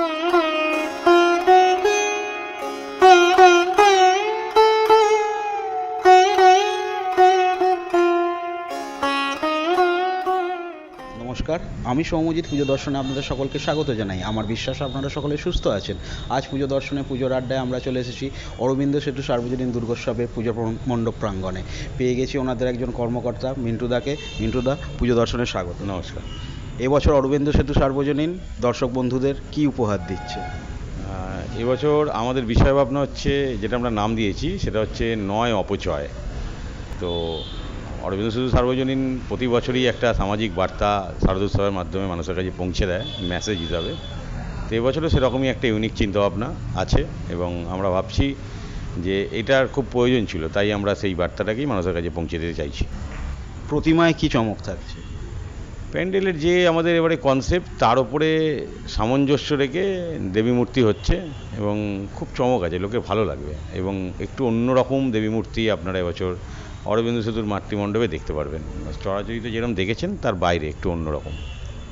নমস্কার, আমি সৌমজিৎ পুজো দর্শনে আপনাদের সকলকে স্বাগত জানাই। আমার বিশ্বাস আপনারা সকলে সুস্থ আছেন। আজ পুজো দর্শনে পুজোর আড্ডায় আমরা চলে এসেছি অরবিন্দ সেতু সার্বজনীন দুর্গোৎসবের পুজো মণ্ডপ প্রাঙ্গণে। পেয়ে গেছি ওনাদের একজন কর্মকর্তা, মিন্টুদাকে। মিন্টুদা, পুজো দর্শনে স্বাগত। নমস্কার। এবছর অরবিন্দ সেতু সার্বজনীন দর্শক বন্ধুদের কি উপহার দিচ্ছে? এবছর আমাদের বিষয় ভাবনা হচ্ছে যেটা আমরা নাম দিয়েছি সেটা হচ্ছে নয় অপচয়। তো অরবিন্দ সেতু সার্বজনীন প্রতি বছরই একটা সামাজিক বার্তা শারদোৎসবের মাধ্যমে মানুষের কাছে পৌঁছে দেয় মেসেজ হিসাবে। তো এবছরও সেরকমই একটা ইউনিক চিন্তাভাবনা আছে এবং আমরা ভাবছি যে এটার খুব প্রয়োজন ছিল তাই আমরা সেই বার্তাটাকেই মানুষের কাছে পৌঁছে দিতে চাইছি। প্রতিমায় কি চমক থাকছে? প্যান্ডেলের যে আমাদের এবারে কনসেপ্ট তার উপরে সামঞ্জস্য রেখে দেবী মূর্তি হচ্ছে এবং খুব চমক আছে লোকে ভালো লাগবে। এবং একটু অন্যরকম দেবী মূর্তি আপনারা এবছর অরবিন্দ সেতুর মাতৃমণ্ডপে দেখতে পারবেন। চরাচরিত যেরকম দেখেছেন তার বাইরে একটু অন্যরকম।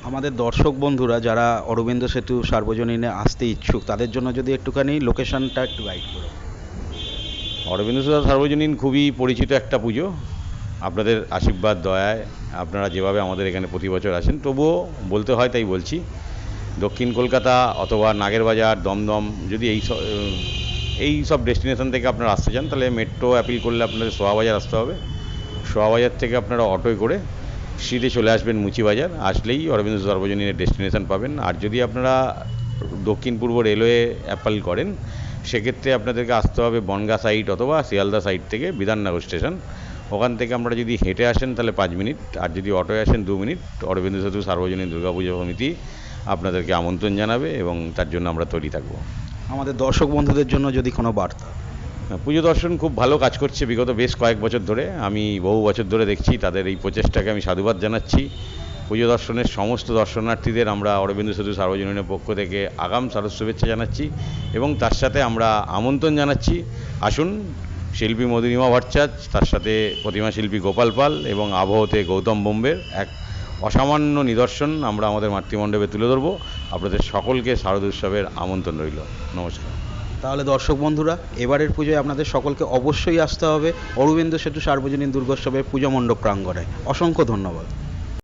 আমাদের দর্শক বন্ধুরা যারা অরবিন্দ সেতু সার্বজনীনে আসতে ইচ্ছুক তাদের জন্য যদি একটুখানি লোকেশনটা একটু গাইড করো। অরবিন্দ সেতু সার্বজনীন খুবই পরিচিত একটা পুজো। আপনাদের আশীর্বাদ, দয়ায় আপনারা যেভাবে আমাদের এখানে প্রতি বছর আসেন, তবুও বলতে হয় তাই বলছি, দক্ষিণ কলকাতা অথবা নাগের বাজার দমদম, যদি এই এই সব ডেস্টিনেশন থেকে আপনারা আসতে চান, তাহলে মেট্রো অ্যাপিল করলে আপনাদের সোয়াবাজার আসতে হবে। সোয়াবাজার থেকে আপনারা অটোয় করে সিটে চলে আসবেন মুচিবাজার, আসলেই অরবিন্দ সর্বজনীনের ডেস্টিনেশন পাবেন। আর যদি আপনারা দক্ষিণ পূর্ব রেলওয়ে অ্যাপাল করেন, সেক্ষেত্রে আপনাদেরকে আসতে হবে বনগা সাইড অথবা শিয়ালদা সাইড থেকে বিধাননগর স্টেশন। ওখান থেকে আমরা যদি হেঁটে আসেন তাহলে পাঁচ মিনিট আর যদি অটোয় আসেন দু মিনিট। অরবিন্দ সেতু সার্বজনীন দুর্গাপুজো সমিতি আপনাদেরকে আমন্ত্রণ জানাবে এবং তার জন্য আমরা তৈরি থাকব। আমাদের দর্শক বন্ধুদের জন্য যদি কোনো বার্তা? পুজো দর্শন খুব ভালো কাজ করছে বিগত বেশ কয়েক বছর ধরে। আমি বহু বছর ধরে দেখছি তাদের এই প্রচেষ্টাকে আমি সাধুবাদ জানাচ্ছি। পুজো দর্শনের সমস্ত দর্শনার্থীদের আমরা অরবিন্দ সেতু সার্বজনীনের পক্ষ থেকে আগাম শারদ শুভেচ্ছা জানাচ্ছি এবং তার সাথে আমরা আমন্ত্রণ জানাচ্ছি। আসুন শিল্পী মধুরিমা ভট্টাচার্য, তার সাথে প্রতিমা শিল্পী গোপাল পাল এবং আবহতে গৌতম বোম্বের এক অসামান্য নিদর্শন আমরা আমাদের মাতৃমণ্ডপে তুলে ধরবো। আপনাদের সকলকে শারদ উৎসবের আমন্ত্রণ রইল। নমস্কার। তাহলে দর্শক বন্ধুরা, এবারের পুজোয় আপনাদের সকলকে অবশ্যই আসতে হবে অরবিন্দ সেতু সার্বজনীন দুর্গোৎসবের পুজো মণ্ডপ প্রাঙ্গণে। অসংখ্য ধন্যবাদ।